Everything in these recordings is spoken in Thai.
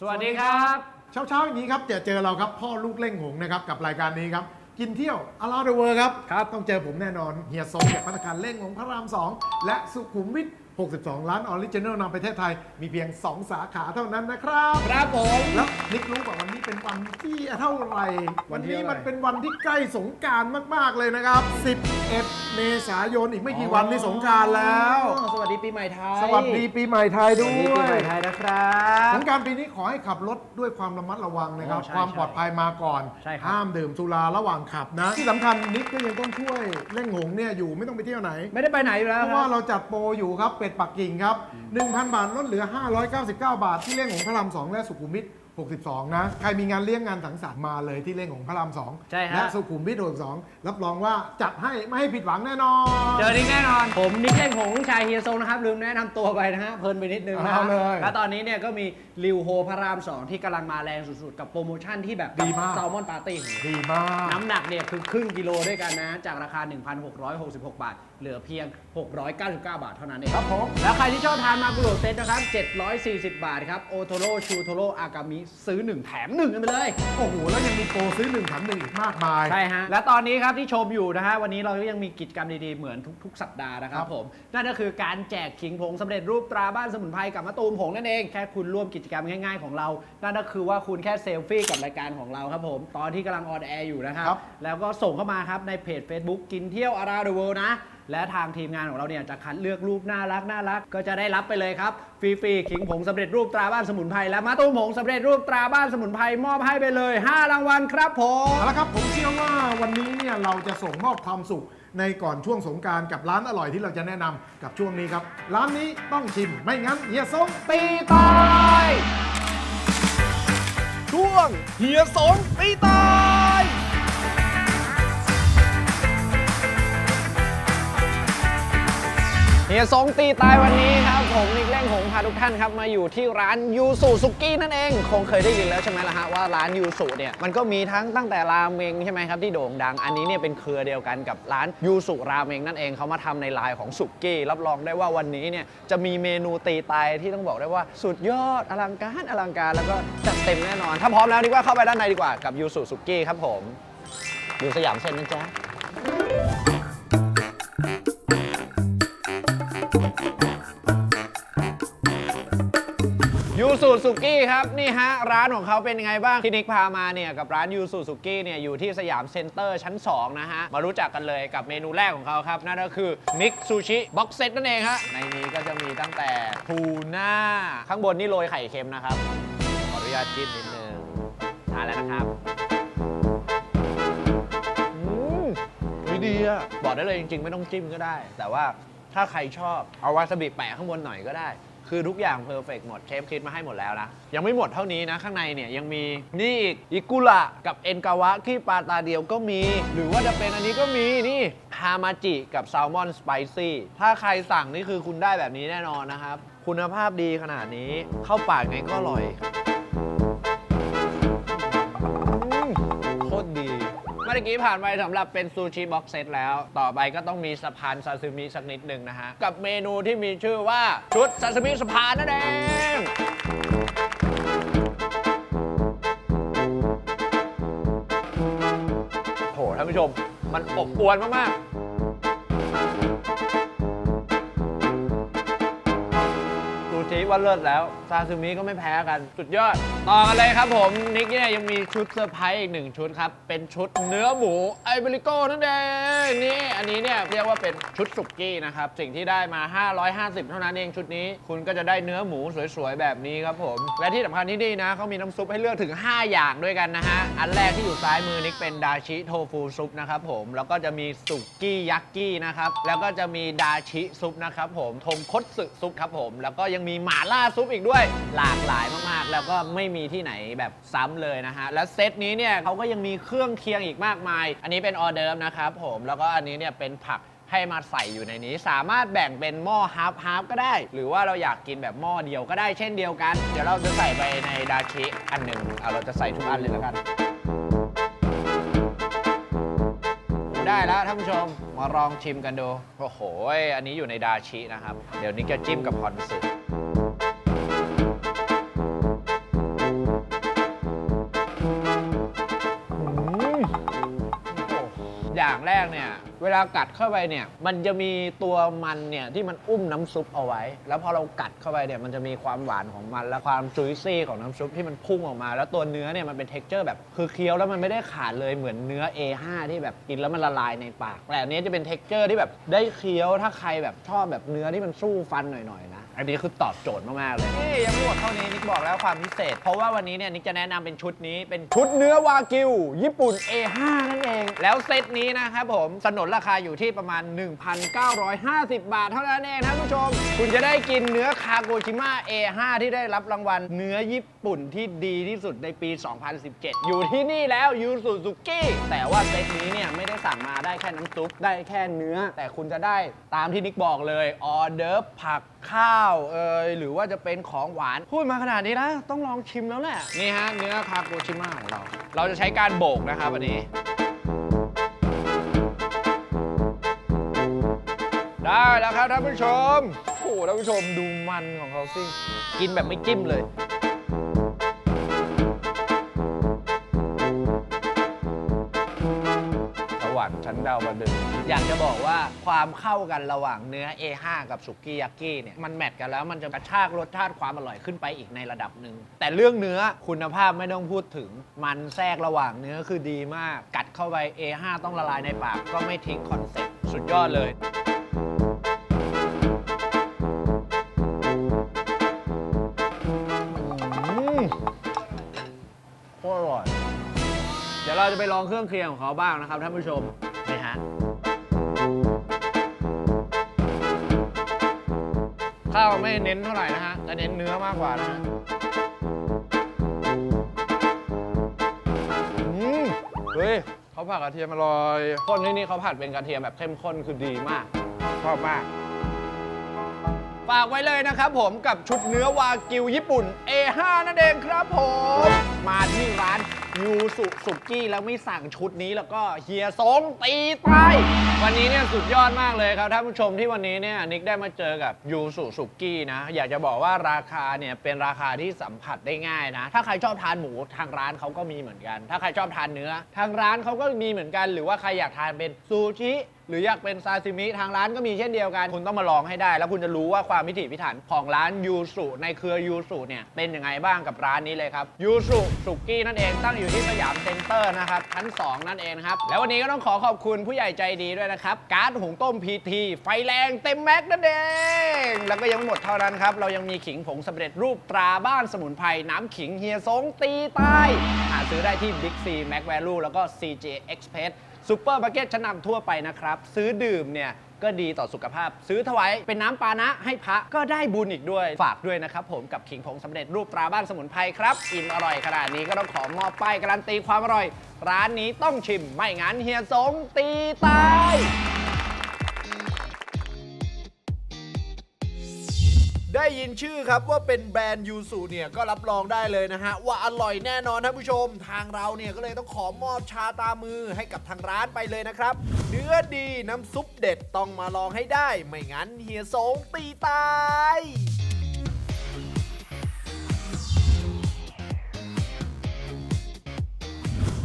สวัสดีครับ เช้าเช้าๆอย่างนี้ครับจะเจอเราครับพ่อลูกเล่งหงนะครับกับรายการนี้ครับ กินเที่ยวอลาเดเวอร์ครับครับ ต้องเจอผมแน่นอนเฮียซงจากพัฒการเล่งหงพระราม2และสุขุมวิท 62 ล้านออริจินัลนำประเทศไทย มีเพียง 2 สาขาเท่านั้นนะครับ ครับผม แล้วนิกรู้ป่ะวันนี้เป็นวันที่เท่าไหร่วันที่นี้เท่าไหร่มันเป็นวันที่ใกล้สงกรารมาก ๆ เลยนะครับ 11 เมษายนอีกไม่กี่วันนี่สงกรารแล้ว อ๋อสวัสดีปีใหม่ไทยสวัสดีปีใหม่ไทยสด้วัสดีปีวใหม่ย ไทยนะครับ สงกรารปีนี้ขอให้ขับรถด้วยความระมัดระวังนะครับโอ้ใช่ความปลอดภัยมาก่อน ใช่ครับ ห้ามดื่มสุราระหว่างขับนะ ที่สำคัญนิกก็ยังต้องช่วยเล่งหงเนี่ยอยู่ไม่ต้องไปเที่ยวไหน ไม่ได้ไปไหนอยู่แล้วเพราะคว่ารับ เราจัดโปรอยู่ครับ เป็ดปักกิ่งครับ 1,000 บาทลดเหลือ 599 บาท ที่เล่งของพระราม2และสุขุมวิท62 นะ ใครมีงานเลี้ยงงานสังสรรค์มาเลยที่เล่งของพระราม2ใช่ฮะ และสุขุมวิท62 รับรองว่าจัดให้ไม่ให้ผิดหวังแน่นอน เจอนิกแน่นอน ผมนิกเล่งของลูกชายเฮียโซนะครับลืมแนะนำตัวไปนะฮะเพลินไปนิดนึงนะเอาเลย แล้วตอนนี้เนี่ยก็มี ริวโฮพระราม 2 ที่กำลังมาแรงสุดๆ กับโปรโมชั่นที่แบบดีมาก แซลมอนปาร์ตี้ดีมาก น้ำหนักเนี่ยคือครึ่งกิโลด้วยกันนะ จากราคา 1,666 บาท เหลือเพียง 699 บาทเท่านั้นเองครับผม แล้วใครที่ชอบทานมากุโรเซตนะครับ 740 บาทครับ โอโทโร่ชูโทโร่อากามิซื้อ 1 แถม 1 กันไปเลย โอ้โห แล้วยังมีโปรซื้อหนึ่งแถมหนึ่งอีกมากมาย ใช่ฮะ และตอนนี้ครับที่ชมอยู่นะฮะ วันนี้เราก็ยังมีกิจกรรมดีๆ เหมือนทุกๆ สัปดาห์นะครัครับบผม นั่นก็คือการแจกขิงผงสำเร็จรูปตราบ้านสมุนไพรกับมะตูมผงนั่นเอง แค่คุณร่วมกิจกรรมง่าย ๆ ของเรา นั่นก็คือว่าคุณแค่เซลฟี่กับรายการของเราครับผม ตอนที่กำลังออนแอร์อยู่นะครับ ครับแล้วก็ส่งเข้ามาครับในเพจ Facebook กินเที่ยว around the world นะ และทางทีมงานของเราเนี่ยจะคัดเลือกรูปน่ารักน่ารักก็จะได้รับไปเลยครับ ฟรีๆขิงผงสำเร็จรูปตราบ้านสมุนไพรและมะตูมผงสำเร็จรูปตราบ้านสมุนไพรมอบให้ไปเลย 5 รางวัลครับผม เอาละครับผมเชื่อว่าวันนี้เนี่ยเราจะส่งมอบความสุข ในก่อนช่วงสงการกับร้านอร่อยที่เราจะแนะนำกับช่วงนี้ครับ ร้านนี้ต้องชิมไม่งั้นเฮียซงตีตายช่วงเฮียสงตีตาย เฮียสงตีตายวันนี้ครับ ผมนิกเล่งหงพาทุกท่านครับ มาอยู่ที่ร้านยูสุสุกี้นั่นเอง คงเคยได้ยินแล้วใช่ไหมล่ะฮะว่าร้านยูสุเนี่ยมันก็มีทั้งตั้งแต่ราเมงใช่ไหมครับที่โด่งดัง อันนี้เนี่ยเป็นเครือเดียวกันกับร้านยูสุราเมงนั่นเองเขามาทำในลายของสุกี้รับรองได้ว่าวันนี้เนี่ยจะมีเมนูตีตายที่ต้องบอกได้ว่าสุดยอดอลังการอลังการแล้วก็จัดเต็มแน่นอน ถ้าพร้อมแล้วดีกว่าเข้าไปด้านในดีกว่ากับยูสุสุกี้ครับผมอยู่สยามเซ็นนะจ๊ะ สุสุกี้ครับนี่ฮะร้านของเขาเป็นยังไงบ้างที่นิกพามาเนี่ยกับร้านยูสุสุกี้เนี่ยอยู่ที่สยามเซ็นเตอร์ชั้น 2 นะฮะ มารู้จักกันเลยกับเมนูแรกของเขาครับ นั่นก็คือนิกซูชิบ็อกเซตนั่นเองฮะในนี้ก็จะมีตั้งแต่ทูน่าข้างบนนี่โรยไข่เค็มนะครับ ขออนุญาตจิ้มนิดนึงทานแล้วนะครับอืมวิดีอะบอกได้เลยจริงๆ ไม่ต้องจิ้มก็ได้ แต่ว่าถ้าใครชอบเอาวาซาบิแปะข้างบนหน่อยก็ได้ คือทุกอย่างเพอร์เฟกหมดเชฟคิดมาให้หมดแล้วนะ ยังไม่หมดเท่านี้นะ ข้างในเนี่ยยังมีนี่อีกอิกุระกับเอ็นกาวะที่ปลาตาเดียวก็มี หรือว่าจะเป็นอันนี้ก็มีนี่ฮามาจิกับแซลมอนสไปซี่ถ้าใครสั่งนี่คือคุณได้แบบนี้แน่นอนนะครับ คุณภาพดีขนาดนี้เข้าปากไงก็อร่อย มื่อกี้ผ่านไปสำหรับเป็นซูชิบ็อกเซตแล้ว ต่อไปก็ต้องมีสะพานซาซิมิสักนิดหนึ่งนะฮะ กับเมนูที่มีชื่อว่าชุดซาซิมิสะพานนั่นเองโหท่านผู้ชม มันอบอวนมากๆ ซูชิว่าเลิศแล้ว ซาซิมิก็ไม่แพ้กัน สุดยอด ต่อกันเลยครับผมนิกเนี่ยยังมีชุดเซอร์ไพรส์อีกหนึ่งชุดครับ เป็นชุดเนื้อหมูไอเบริโก้นั่นเองนี่อันนี้เนี่ยเรียกว่าเป็นชุดสุกี้นะครับ สิ่งที่ได้มา 550 เท่านั้นเองชุดนี้ คุณก็จะได้เนื้อหมูสวยๆ แบบนี้ครับผม และที่สำคัญที่นี่นะเขามีน้ำซุปให้เลือกถึง 5 อย่างด้วยกันนะฮะอันแรกที่อยู่ซ้ายมือนิกเป็นดาชิโทฟูซุปนะครับผมแล้วก็จะมีสุกี้ยักกี้นะครับแล้วก็จะมีดาชิซุปนะครับผมทงคตสึซุปครับผม แล้วก็ยังมีหม่าล่าซุปอีกด้วยหลากหลายมากๆ แล้วก็ไม่มีที่ไหนแบบซ้ำเลยนะฮะ และเซตนี้เนี่ยเขาก็ยังมีเครื่องเคียงอีกมากมาย อันนี้เป็นออเดิร์ฟนะครับผม แล้วก็อันนี้เนี่ยเป็นผักให้มาใส่อยู่ในนี้ สามารถแบ่งเป็นหม้อฮาร์ฟฮาร์ฟก็ได้ หรือว่าเราอยากกินแบบหม้อเดียวก็ได้เช่นเดียวกัน เดี๋ยวเราจะใส่ไปในดาชิอันหนึ่งเอาเราจะใส่ทุกอันเลยแล้วกัน ได้แล้วท่านผู้ชมมาลองชิมกันดู โอ้โห อันนี้อยู่ในดาชินะครับ เดี๋ยวนี้จะจิ้มกับคอนสึ กเนี่ย เวลากัดเข้าไปเนี่ย มันจะมีตัวมันเนี่ยที่มันอุ้มน้ำซุปเอาไว้ แล้วพอเรากัดเข้าไปเนี่ยมันจะมีความหวานของมัน และความจุยซี่ของน้ำซุปที่มันพุ่งออกมา แล้วตัวเนื้อเนี่ยมันเป็นเท็กเจอร์แบบคือเคี้ยวแล้วมันไม่ได้ขาดเลยเหมือนเนื้อ A5 ที่แบบกินแล้วมันละลายในปากแต่อันนี้จะเป็นเท็กเจอร์ที่แบบได้เคี้ยวถ้าใครแบบชอบแบบเนื้อที่มันสู้ฟันหน่อยๆนะ อันนี้คือตอบโจทย์มาก ๆ เลย นี่ยังไม่หมดเท่านี้นิกบอกแล้วความพิเศษ เพราะว่าวันนี้เนี่ยนิกจะแนะนำเป็นชุดนี้เป็นชุดเนื้อวากิว ญี่ปุ่น A5 นั่นเอง แล้วเซตนี้นะครับผมสนนราคาอยู่ที่ประมาณ 1,950 บาทเท่านั้นเองท่านผู้ชม คุณจะได้กินเนื้อคาโกชิมะ A5 ที่ได้รับรางวัลเนื้อญี่ปุ่นที่ดีที่สุดในปี 2017 อยู่ที่นี่แล้วยูสุซุกิแต่ว่าเซตนี้เนี่ยไม่ได้สั่งมาได้แค่น้ำซุปได้แค่เนื้อ แต่คุณจะได้ตามที่นิกบอกเลยออเดิร์ฟผักข้าวเอยหรือว่าจะเป็นของหวาน พูดมาขนาดนี้แล้วต้องลองชิมแล้วแหละนี่ฮะเนื้อคาโกชิมะของเรา เราจะใช้การโบกนะครับวันนี้ ได้แล้วครับท่านผู้ชมโอ้โหท่านผู้ชมดูมันของเขาสิกินแบบไม่จิ้มเลย ชั้นดาวดึงอยากจะบอกว่าความเข้ากันระหว่างเนื้อ A5 กับสุกี้ยากิเนี่ยมันแมทกันแล้วมันจะกระชากรสชาติความอร่อยขึ้นไปอีกในระดับหนึ่งแต่เรื่องเนื้อคุณภาพไม่ต้องพูดถึง มันแทรกระหว่างเนื้อคือดีมาก กัดเข้าไป A5 ต้องละลายในปากก็ไม่ทิ้งคอนเซ็ปต์สุดยอดเลยโคตรอร่อย เดี๋ยวเราจะไปลองเครื่องเคียงของเขาบ้างนะครับท่านผู้ชม นี่ฮะ ข้าวไม่เน้นเท่าไหร่นะฮะจะเน้นเนื้อมากกว่านะฮะอืมเฮ้ยเขาผัดกระเทียมอร่อยคนที่นี่เขาผัดเป็นกระเทียมแบบเข้มข้นคือดีมาก ชอบมาก ฝากไว้เลยนะครับผมกับชุดเนื้อวากิวญี่ปุ่น A5 นั่นเองครับผม มาที่ร้าน ยูสุสุกี้แล้วไม่สั่งชุดนี้แล้วก็เฮียสงตีตายวันนี้เนี่ยสุดยอดมากเลยครับท่านผู้ชมที่วันนี้เนี่ยนิกได้มาเจอกับยูสุสุกี้นะ อยากจะบอกว่าราคาเนี่ยเป็นราคาที่สัมผัสได้ง่ายนะ ถ้าใครชอบทานหมูทางร้านเขาก็มีเหมือนกัน ถ้าใครชอบทานเนื้อ ทางร้านเขาก็มีเหมือนกัน หรือว่าใครอยากทานเป็นซูชิ หรืออยากเป็นซาซิมิทางร้านก็มีเช่นเดียวกัน คุณต้องมาลองให้ได้ แล้วคุณจะรู้ว่าความพิถีพิถันของร้านยูสุในเครือยูสุเนี่ยเป็นยังไงบ้างกับร้านนี้เลยครับยูสุสุกี้นั่นเองตั้งอยู่ที่สยามเซ็นเตอร์นะครับชั้น 2 นั่นเองครับแล้ววันนี้ก็ต้องขอขอบคุณผู้ใหญ่ใจดีด้วยนะครับการ์ดหุงต้มพีทีไฟแรงเต็มแม็กนั่นเองแล้วก็ยังไม่หมดเท่านั้นครับเรายังมีขิงผงสำเร็จรูปตราบ้านสมุนไพรน้ำขิงเฮียสงตีใต้หาซื้อได้ที่ Big C Mac Value แล้วก็ CJ Express ซูเปอร์มาร์เก็ตชั้นนำทั่วไปนะครับ ซื้อดื่มเนี่ยก็ดีต่อสุขภาพ ซื้อถวายเป็นน้ำปานะให้พระก็ได้บุญอีกด้วย ฝากด้วยนะครับผมกับขิงผงสำเร็จรูปตราบ้านสมุนไพรครับ อิ่มอร่อยขนาดนี้ก็ต้องขอมอบป้ายการันตีความอร่อย ร้านนี้ต้องชิมไม่งั้นเฮียสงตีตาย ได้ยินชื่อครับว่าเป็นแบรนด์ยูสุเนี่ยก็รับรองได้เลยนะฮะ ว่าอร่อยแน่นอนท่านผู้ชม ทางเราเนี่ยก็เลยต้องขอมอบชาตามือให้กับทางร้านไปเลยนะครับ เนื้อดีน้ำซุปเด็ดต้องมาลองให้ได้ ไม่งั้นเฮียสงตีตาย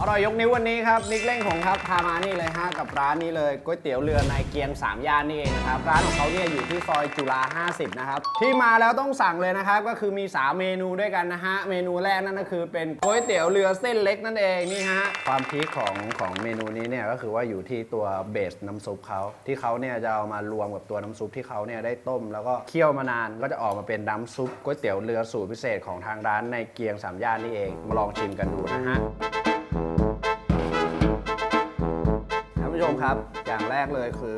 อร่อยยกนิ้ววันนี้ครับนิกเล่งของครับพามานี่เลยฮะกับร้านนี้เลยก๋วยเตี๋ยวเรือนายเกียง3ย่านนี่เองนะครับร้านของเขาเนี่ยอยู่ที่ซอยจุฬา50นะครับที่มาแล้วต้องสั่งเลยนะครับก็คือมี 3 เมนูด้วยกันนะฮะเมนูแรกนั่นก็คือเป็นก๋วยเตี๋ยวเรือเส้นเล็กนั่นเองนี่ฮะ ความพีคของของเมนูนี้เนี่ยก็คือว่าอยู่ที่ตัวเบสน้ำซุปเขาที่เขาเนี่ยจะเอามารวมกับตัวน้ำซุปที่เขาเนี่ยได้ต้ม แล้วก็เคี่ยวมานานก็จะออกมาเป็นน้ำซุปก๋วยเตี๋ยวเรือสูตรพิเศษของทางร้านในเกียงสามย่านนี่เองมาลองชิมกันดูนะฮะ นผู้ชมครับ อย่างแรกเลยคือ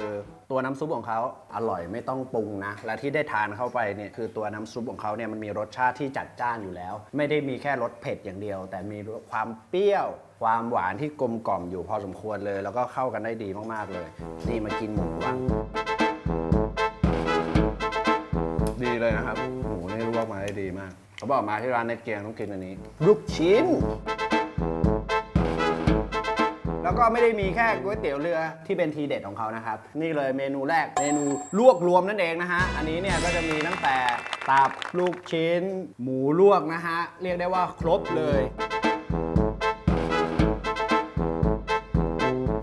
ตัวน้ำซุปของเขาอร่อยไม่ต้องปรุงนะ และที่ได้ทานเข้าไปเนี่ยคือตัวน้ำซุปของเขาเนี่ยมันมีรสชาติที่จัดจ้านอยู่แล้ว ไม่ได้มีแค่รสเผ็ดอย่างเดียว แต่มีความเปรี้ยว ความหวานที่กลมกล่อมอยู่พอสมควรเลย แล้วก็เข้ากันได้ดีมากๆเลย นี่มากินหมูบ้างดีเลยนะครับหมูนี่ลวกมาได้ดีมาก เขาบอกมาที่ร้านเน็ตเกียงต้องกินอันนี้ ลูกชิ้น แล้วก็ไม่ได้มีแค่ก๋วยเตี๋ยวเรือที่เป็นทีเด็ดของเขานะครับ นี่เลยเมนูแรกเมนูลวกรวมนั่นเองนะฮะ อันนี้เนี่ยก็จะมีตั้งแต่ตับลูกชิ้น หมูลวกนะฮะ เรียกได้ว่าครบเลย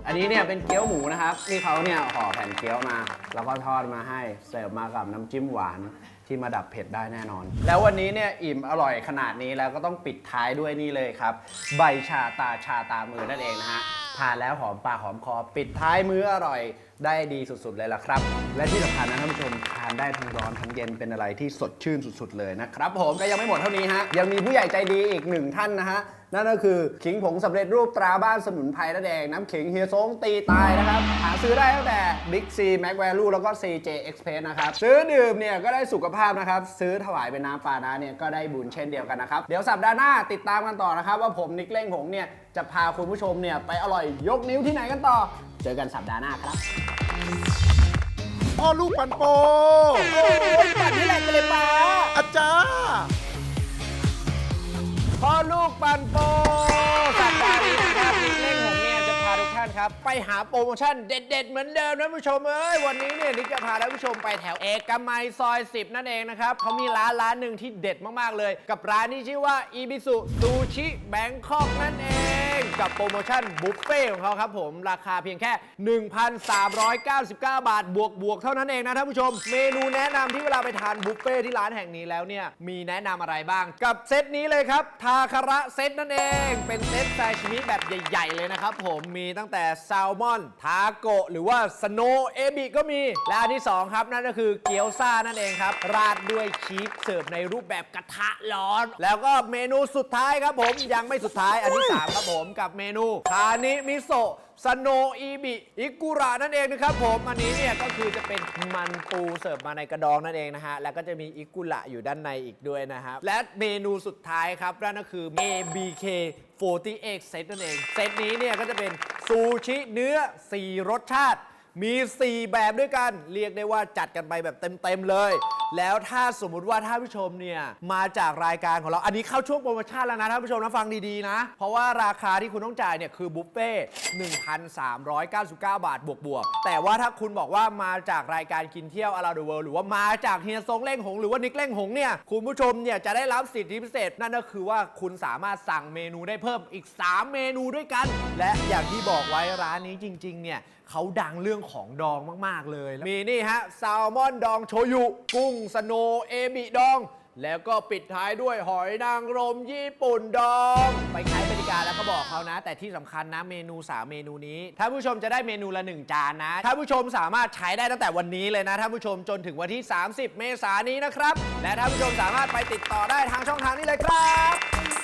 อันนนี้เนี่ยเป็นเกี๊ยวหมูนะครับที่เขาเนี่ยห่อแผ่นเกี๊ยวมา แล้วก็ทอดมาให้เสิร์ฟมากับน้ำจิ้มหวานที่มาดับเผ็ดได้แน่นอน แล้ววันนี้เนี่ยอิ่มอร่อยขนาดนี้แล้วก็ต้องปิดท้ายด้วยนี่เลยครับ ใบชาตาชาตามือนั่นเองนะฮะ ทานแล้วหอมปากหอมคอ ปิดท้ายมื้ออร่อยได้ดีสุดๆเลยล่ะครับ และที่สำคัญนะท่านผู้ชมทานได้ทั้งร้อนทั้งเย็นเป็นอะไรที่สดชื่นสุดๆเลยนะครับผมก็ยังไม่หมดเท่านี้ฮะยังมีผู้ใหญ่ใจดีอีกหนึ่งท่านนะฮะ นั่นก็คือขิงผงสำเร็จรูปตราบ้านสมุนไพรนั่นเองน้ำขิงเฮียซงตีตายนะครับ หาซื้อได้ตั้งแต่ Big C Mac Value แล้วก็ CJ Express นะครับ ซื้อดื่มเนี่ยก็ได้สุขภาพนะครับ ซื้อถวายเป็นน้ำปานะเนี่ยก็ได้บุญเช่นเดียวกันนะครับ เดี๋ยวสัปดาห์หน้าติดตามกันต่อนะครับ ว่าผมนิกเล่งหงเนี่ยจะพาคุณผู้ชมเนี่ยไปอร่อยยกนิ้วที่ไหนกันต่อ เจอกันสัปดาห์หน้าครับพ่อลูกปันโปโอ้ยปั่นที่แหลกเลยป้าอาจารย์ พ่อลูกปันโปสัปดาห์นี้นะครับนิกเล่งหงเนี่ยจะพาทุกท่านครับ ไปหาโปรโมชั่นเด็ด ๆ เหมือนเดิมนะผู้ชมเอ้ยวันนี้เนี่ยนิกจะพาท่านผู้ชมไปแถวเอกมัยซอย 10 นั่นเองนะครับเขามีร้านร้านหนึ่งที่เด็ดมากๆเลย กับร้านที่ชื่อว่าอีบิสุซูชิแบงคอกนั่นเอง กับโปรโมชั่นบุฟเฟ่ของเขาครับผม ราคาเพียงแค่ 1,399 บาท บวกบวกเท่านั้นเองนะท่านผู้ชม เมนูแนะนำที่เวลาไปทานบุฟเฟ่ที่ร้านแห่งนี้แล้วเนี่ย มีแนะนำอะไรบ้าง กับเซตนี้เลยครับ ทาคาระเซตนั่นเอง เป็นเซตซาชิมิแบบใหญ่ๆ เลยนะครับผม มีตั้งแต่แซลมอน ทาโกะ หรือว่าสโนเอบิก็มี และอันที่2ครับนั่นก็คือเกี๊ยวซ่านั่นเองครับ ราดด้วยชีสเสิร์ฟในรูปแบบกระทะร้อน แล้วก็เมนูสุดท้ายครับผม ยังไม่สุดท้าย อันที่3ครับผมมกับเมนูคานิมิโซะสโนอีบิอิกุระนั่นเองนะครับผม อันนี้เนี่ยก็คือจะเป็นมันปูเสิร์ฟมาในกระดองนั่นเองนะฮะ แล้วก็จะมีอิกุระอยู่ด้านในอีกด้วยนะครับ และเมนูสุดท้ายครับนั่นก็คือ ABK 48เซตนั่นเอง เซตนี้เนี่ยก็จะเป็นซูชิเนื้อ 4 รสชาติ มี 4 แบบด้วยกัน เรียกได้ว่าจัดกันไปแบบเต็ม ๆ เลย แล้วถ้าสมมุติว่าท่านผู้ชมเนี่ย มาจากรายการของเรา อันนี้เข้าช่วงโปรโมชั่นแล้วนะท่านผู้ชมนะฟังดีๆ นะ เพราะว่าราคาที่คุณต้องจ่ายเนี่ย คือบุฟเฟ่1,399 บาทบวกบวกๆแต่ว่าถ้าคุณบอกว่ามาจากรายการกินเที่ยวอาราเดเวิลหรือว่ามาจากเฮียซงเล่งหง หรือว่านิกเล่งหงเนี่ยคุณผู้ชมเนี่ยจะได้รับสิทธิพิเศษนั่นก็คือว่าคุณสามารถสั่งเมนูได้เพิ่มอีก 3 เมนูด้วยกัน และอย่างที่บอกไว้ร้านนี้จริงๆเนี่ย เขาดังเรื่องของดองมากๆเลย มีนี่ฮะแซลมอนดองโชยุ กุ้งสโนเอบิดอง แล้วก็ปิดท้ายด้วยหอยนางรมญี่ปุ่นดอง ไปใช้บริการแล้วก็บอกเขานะ แต่ที่สำคัญนะเมนู3เมนูนี้ท่านผู้ชมจะได้เมนูละ 1 จานนะท่านผู้ชมสามารถใช้ได้ตั้งแต่วันนี้เลยนะท่านผู้ชมจนถึงวันที่ 30 เมษายนนี้นะครับ และท่านผู้ชมสามารถไปติดต่อได้ทางช่องทางนี้เลยครับ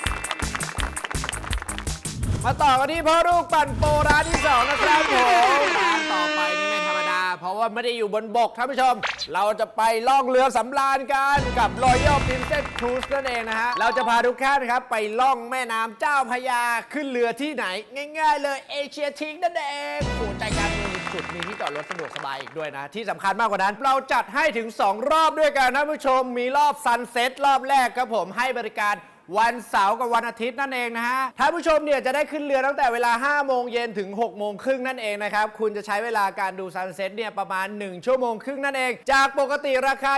มาต่อกันที่พ่อลูกปั่นโปร้านที่2นะครับผมร้านต่อไปนี่ไม่ธรรมดา เพราะว่าไม่ได้อยู่บนบกท่านผู้ชม เราจะไปล่องเรือสำราญกันกับ Royal Princess Cruise นั่นเองนะฮะ เราจะพาทุกท่านครับไปล่องแม่น้ำเจ้าพระยาขึ้นเรือที่ไหน ง่าย ๆ เลยเอเชียทิงนั่นเองโอ้ใจกลารเมืองสุดมีที่จอดรถสะดวกสบายอีกด้วยนะ ที่สำคัญมากกว่านั้น เราจัดให้ถึง 2 รอบด้วยกันท่านผู้ชมมีรอบซันเซ็ตรอบแรกครับผมให้บริการ วันเสาร์กับวันอาทิตย์นั่นเองนะฮะท่านผู้ชมเนี่ยจะได้ขึ้นเรือตั้งแต่เวลา 5 โมงเย็นถึง 6 โมงครึ่งนั่นเองนะครับ คุณจะใช้เวลาการดูซันเซ็ตเนี่ยประมาณ 1 ชั่วโมงครึ่งนั่นเอง จากปกติราคา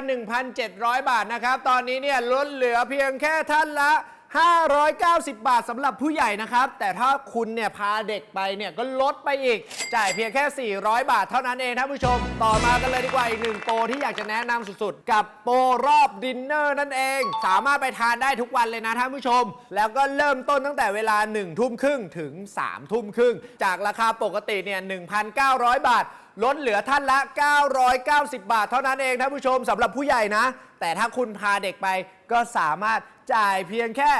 1,700 บาทนะครับ ตอนนี้เนี่ยลดเหลือเพียงแค่ท่านละ 590 บาทสำหรับผู้ใหญ่นะครับ แต่ถ้าคุณเนี่ยพาเด็กไปเนี่ยก็ลดไปอีก จ่ายเพียงแค่ 400 บาทเท่านั้นเองท่านผู้ชม ต่อมากันเลยดีกว่าอีกหนึ่งโปรที่อยากจะแนะนำสุดๆ กับโปรรอบดินเนอร์นั่นเอง สามารถไปทานได้ทุกวันเลยนะท่านผู้ชม แล้วก็เริ่มต้นตั้งแต่เวลา 1 ทุ่มครึ่งถึง 3 ทุ่มครึ่ง จากราคาปกติเนี่ย 1,900 บาทลดเหลือท่านละ 990 บาทเท่านั้นเองท่านผู้ชมสำหรับผู้ใหญ่นะ แต่ถ้าคุณพาเด็กไปก็สามารถจ่ายเพียงแค่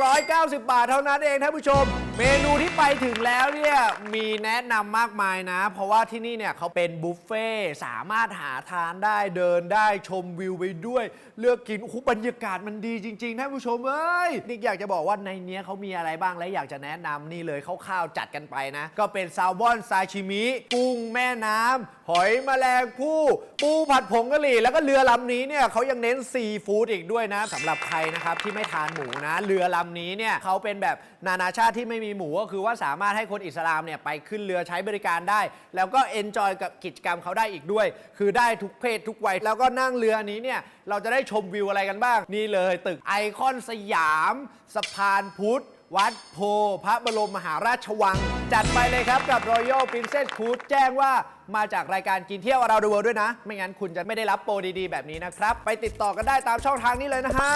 690 บาทเท่านั้นเองท่านผู้ชม เมนูที่ไปถึงแล้วเนี่ยมีแนะนำมากมายนะ เพราะว่าที่นี่เนี่ยเขาเป็นบุฟเฟ่ต์สามารถหาทานได้เดินได้ชมวิวไปด้วย เลือกกินโอ้โหบรรยากาศมันดีจริงๆท่านผู้ชมเอ้ยนิกอยากจะบอกว่าในเนี้ยเขามีอะไรบ้างและอยากจะแนะนำนี่เลยคร่าวๆจัดกันไปนะ ก็เป็นแซลมอนซาชิมิกุ้งแม่น้ำหอยแมลงภู่ปูผัดผงกะหรี่แล้วก็เรือลำนี้เนี่ยเขายังเน้นซีฟู้ดอีกด้วยนะสำหรับใครนะครับที่ไม่ทานหมูนะ เรือลำนี้เนี่ยเขาเป็นแบบนานาชาติที่ไม่มีหมูก็คือว่าสามารถให้คนอิสลามเนี่ยไปขึ้นเรือใช้บริการได้ แล้วก็เอนจอยกับกิจกรรมเขาได้อีกด้วย คือได้ทุกเพศทุกวัย แล้วก็นั่งเรือนี้เนี่ยเราจะได้ชมวิวอะไรกันบ้าง นี่เลยตึกไอคอนสยามสะพานพุทธ วัดโพพระบรมมหาราชวัง จัดไปเลยครับกับ Royal Princess Cruise แจ้งว่ามาจากรายการกินเที่ยวเราดูเวิร์ด้วยนะ ไม่งั้นคุณจะไม่ได้รับโปรดีๆ แบบนี้นะครับ ไปติดต่อกันได้ตามช่องทางนี้เลยนะฮะ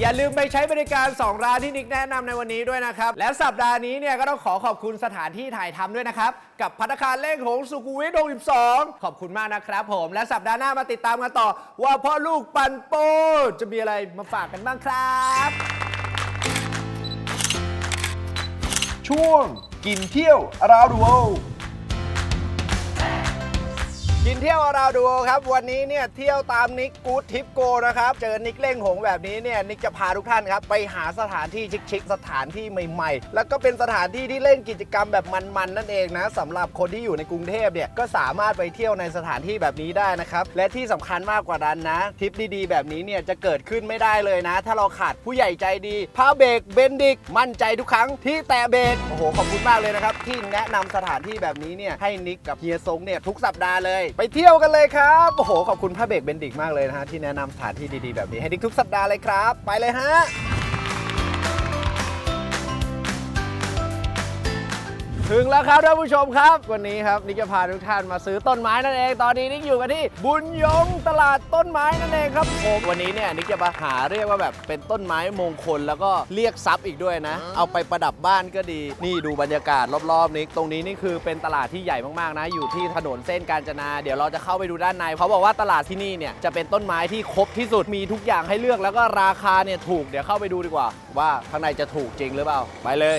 อย่าลืมไปใช้บริการ 2 ร้านที่นิกแนะนำในวันนี้ด้วยนะครับ และสัปดาห์นี้เนี่ยก็ต้องขอขอบคุณสถานที่ถ่ายทำด้วยนะครับ กับพัตตาคารเล่งหงสุขุวิท62 ขอบคุณมากนะครับผม และสัปดาห์หน้ามาติดตามกันต่อ ว่าพ่อลูกปันโปจะมีอะไรมาฝากกันบ้างครับ ช่วงกินเที่ยว around the world กินเที่ยวเราดูครับ วันนี้เนี่ยเที่ยวตามนิกกู๊ดทิปโกนะครับ เจอนิกเล่งหงแบบนี้เนี่ยนิกจะพาทุกท่านครับ ไปหาสถานที่ชิคๆสถานที่ใหม่ๆ แล้วก็เป็นสถานที่ที่เล่นกิจกรรมแบบมันๆนั่นเองนะสำหรับคนที่อยู่ในกรุงเทพเนี่ยก็สามารถไปเที่ยวในสถานที่แบบนี้ได้นะครับและที่สำคัญมากกว่านั้นนะทริปดีๆ แบบนี้เนี่ยจะเกิดขึ้นไม่ได้เลยนะ ถ้าเราขาดผู้ใหญ่ใจดีพาเบรกเบนดิกมั่นใจทุกครั้งที่แตะเบรกโอ้โหขอบคุณมากเลยนะครับที่แนะนำสถานที่แบบนี้เนี่ยให้นิกกับเฮียซงเนี่ยทุกสัปดาห์เลยไปเที่ยวกันเลยครับโอ้โหขอบคุณพระเบรกเบนดิกมากเลยนะฮะที่แนะนำสถานที่ดีๆแบบนี้ให้นิกทุกสัปดาห์เลยครับ ไปเลยฮะ ถึงแล้วครับท่านผู้ชมครับ วันนี้ครับนิกจะพาทุกท่านมาซื้อต้นไม้นั่นเอง ตอนนี้นิกอยู่กันที่บุญยงตลาดต้นไม้นั่นเองครับผมวันนี้เนี่ยนิกจะมาหาเรียกว่าแบบเป็นต้นไม้มงคลแล้วก็เรียกทรัพย์อีกด้วยนะ เอาไปประดับบ้านก็ดี นี่ดูบรรยากาศรอบๆนิกตรงนี้นี่คือเป็นตลาดที่ใหญ่มากๆนะ อยู่ที่ถนนเส้นกาญจนา เดี๋ยวเราจะเข้าไปดูด้านในเขาบอกว่าตลาดที่นี่เนี่ยจะเป็นต้นไม้ที่ครบที่สุดมีทุกอย่างให้เลือกแล้วก็ราคาเนี่ยถูกเดี๋ยวเข้าไปดูดีกว่า ว่าข้างในจะถูกจริงหรือเปล่าไปเลย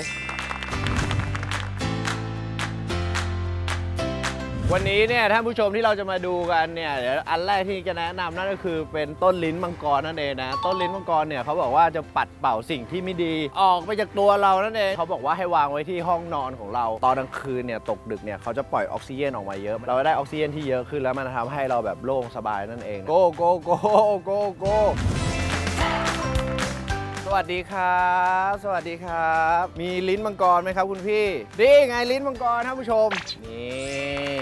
วันนี้เนี่ยท่านผู้ชมที่เราจะมาดูกันเนี่ยเดี๋ยวอันแรกที่จะแนะนำนั่นก็คือเป็นต้นลิ้นมังกรนั่นเองนะต้นลิ้นมังกรเนี่ยเขาบอกว่าจะปัดเป่าสิ่งที่ไม่ดี ออกไปจากตัวเรานั่นเองเขาบอกว่าให้วางไว้ที่ห้องนอนของเราตอนกลางคืนเนี่ยตกดึกเนี่ยเขาจะปล่อยออกซิเจนออกมาเยอะ เราได้ออกซิเจนที่เยอะขึ้นแล้วมันทำให้เราแบบโล่งสบายนั่นเองโกโกโกโกโกสวัสดีครับ สวัสดีครับ มีลิ้นมังกรไหมครับคุณพี่นี่ไงลิ้นมังกรท่านผู้ชมนี่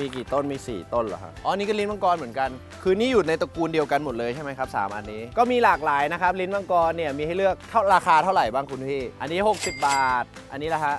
มีกี่ต้นมี 4 ต้นเหรอครับอ๋อนี่ก็ลิ้นมังกรเหมือนกัน คือนี่อยู่ในตระกูลเดียวกันหมดเลยใช่ไหมครับ3อันนี้ก็มีหลากหลายนะครับลิ้นมังกรเนี่ยมีให้เลือกเท่าราคาเท่าไหร่บ้างคุณพี่ อันนี้ 60 บาท อันนี้ละฮะ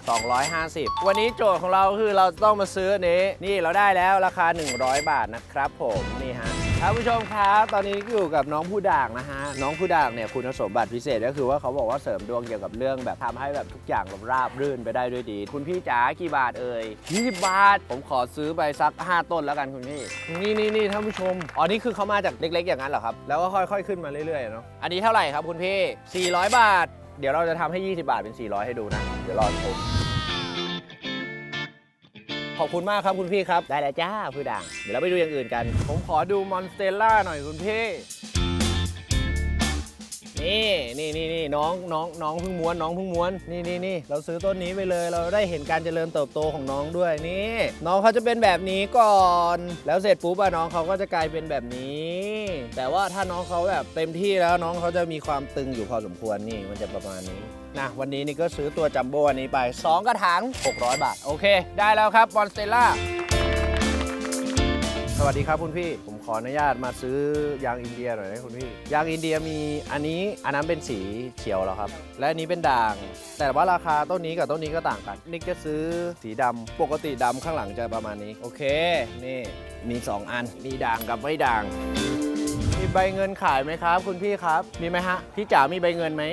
250 วันนี้โจทย์ของเราคือเราต้องมาซื้ออันนี้ นี่เราได้แล้วราคา 100 บาทนะครับผมนี่ฮะ ท่านผู้ชมครับ ตอนนี้อยู่กับน้องผู้ด่างนะฮะ น้องผู้ด่างเนี่ยคุณสมบัติพิเศษก็คือว่าเขาบอกว่าเสริมดวงเกี่ยวกับเรื่องแบบทำให้แบบทุกอย่างแบบราบรื่นไปได้ด้วยดี คุณพี่จ๋ากี่บาทเอ่ย20บาท ผมขอซื้อไปสัก 5 ต้นแล้วกันคุณพี่ นี่นี่นี่ท่านผู้ชม อ๋อ นี่คือเขามาจากเล็ก ๆ อย่างนั้นเหรอครับ แล้วก็ค่อย ๆ ขึ้นมาเรื่อยๆเนาะ อันนี้เท่าไหร่ครับคุณพี่ 400 บาท เดี๋ยวเราจะทำให้ 20 บาทเป็น 400 ให้ดูนะ เดี๋ยวรอชม ขอบคุณมากครับคุณพี่ครับ ได้แล้วจ้าผู้ด่าง เดี๋ยวเราไปดูอย่างอื่นกัน ผมขอดูมอนสเตลล่าหน่อยคุณพี่ นี่นี่นี่นี่น้องน้องน้องเพิ่งม้วนน้องเพิ่งม้วน นี่นี่นี่เราซื้อต้นนี้ไปเลย เราได้เห็นการเจริญเติบโตของน้องด้วยนี่ น้องเขาจะเป็นแบบนี้ก่อน แล้วเสร็จปุ๊บอะน้องเขาก็จะกลายเป็นแบบนี้ แต่ว่าถ้าน้องเขาแบบเต็มที่แล้วน้องเขาจะมีความตึงอยู่พอสมควรนี่มันจะประมาณนี้นะวันนี้นี่ก็ซื้อตัวจัมโบ้อันนี้ไป 2 กระถาง600 บาท โอเค ได้แล้วครับบอนสเตล่า สวัสดีครับคุณพี่ ผมขออนุญาตมาซื้อยางอินเดียหน่อยนะคุณพี่ ยางอินเดียมีอันนี้อันนั้นเป็นสีเขียวแล้วครับ และอันนี้เป็นด่าง แต่ว่าราคาต้นนี้กับต้นนี้ก็ต่างกัน นิกจะซื้อสีดำปกติดำข้างหลังจะประมาณนี้ โอเค นี่มี 2 อัน มีด่างกับไม่ด่าง มีใบเงินขายไหมครับ คุณพี่ครับ มีไหมฮะ พี่จ๋ามีใบเงินไหม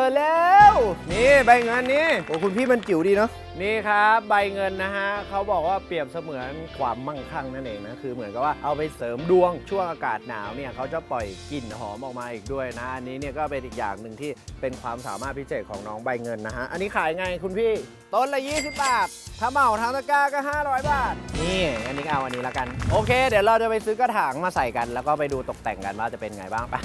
อแล้ว นี่ใบเงินนี่โอ้คุณพี่มันจิ๋วดีเนาะ นี่ครับใบเงินนะฮะเขาบอกว่าเปรียบเสมือนความมั่งคั่งนั่นเองนะคือเหมือนกับว่าเอาไปเสริมดวงช่วงอากาศหนาวเนี่ยเขาจะปล่อยกลิ่นหอมออกมาอีกด้วยนะ อันนี้เนี่ยก็เป็นอีกอย่างหนึ่งที่เป็นความสามารถพิเศษของน้องใบเงินนะฮะอันนี้ขายไงคุณพี่ต้นละ 20 บาท ถ้าเหมาทางตะกร้าก็ 500 บาท นี่อันนี้เอาอันนี้ละกัน โอเค เดี๋ยวเราจะไปซื้อกระถางมาใส่กัน แล้วก็ไปดูตกแต่งกันว่าจะเป็นไงบ้างไป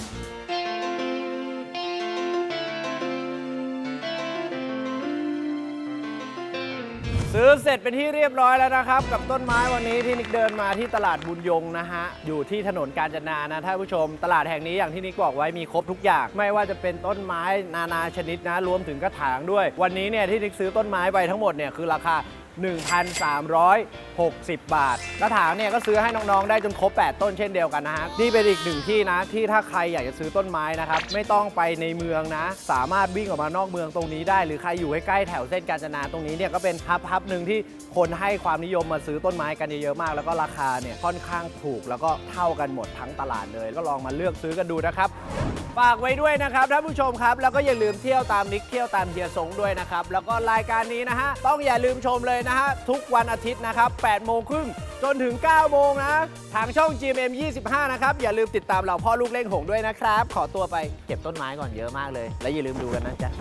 ซื้อเสร็จเป็นที่เรียบร้อยแล้วนะครับ กับต้นไม้วันนี้ที่นิกเดินมาที่ตลาดบุญยงนะฮะ อยู่ที่ถนนกาญจนานะท่านผู้ชม ตลาดแห่งนี้อย่างที่นิกบอกไว้มีครบทุกอย่าง ไม่ว่าจะเป็นต้นไม้นานาชนิดนะ รวมถึงกระถางด้วย วันนี้เนี่ยที่นิกซื้อต้นไม้ไปทั้งหมดเนี่ยคือราคา 1,360 บาท กระถางเนี่ยก็ซื้อให้น้องๆ ได้จนครบ 8 ต้นเช่นเดียวกันนะฮะนี่เป็นอีกหนึ่งที่นะ ที่ถ้าใครอยากจะซื้อต้นไม้นะครับ ไม่ต้องไปในเมืองนะ สามารถวิ่งออกมานอกเมืองตรงนี้ได้ หรือใครอยู่ใกล้ๆแถวเส้นกาญจนาตรงนี้เนี่ยก็เป็นฮับฮับหนึ่งที่คนให้ความนิยมมาซื้อต้นไม้กันเยอะๆมาก แล้วก็ราคาเนี่ยค่อนข้างถูก แล้วก็เท่ากันหมดทั้งตลาดเลย ก็ลองมาเลือกซื้อกันดูนะครับ ฝากไว้ด้วยนะครับท่านผู้ชมครับ แล้วก็อย่าลืมเที่ยวตามนิกเที่ยวตามเฮียสงด้วยนะครับ แล้วก็รายการนี้นะฮะ ต้องอย่าลืมชมเลยนะฮะ ทุกวันอาทิตย์นะครับ8โมงครึ่งจนถึง 9 โมงนะ ทางช่อง GMM 25 นะครับ อย่าลืมติดตามเราพ่อลูกเล่งหงด้วยนะครับ ขอตัวไปเก็บต้นไม้ก่อนเยอะมากเลย และอย่าลืมดูกันนะจ๊ะ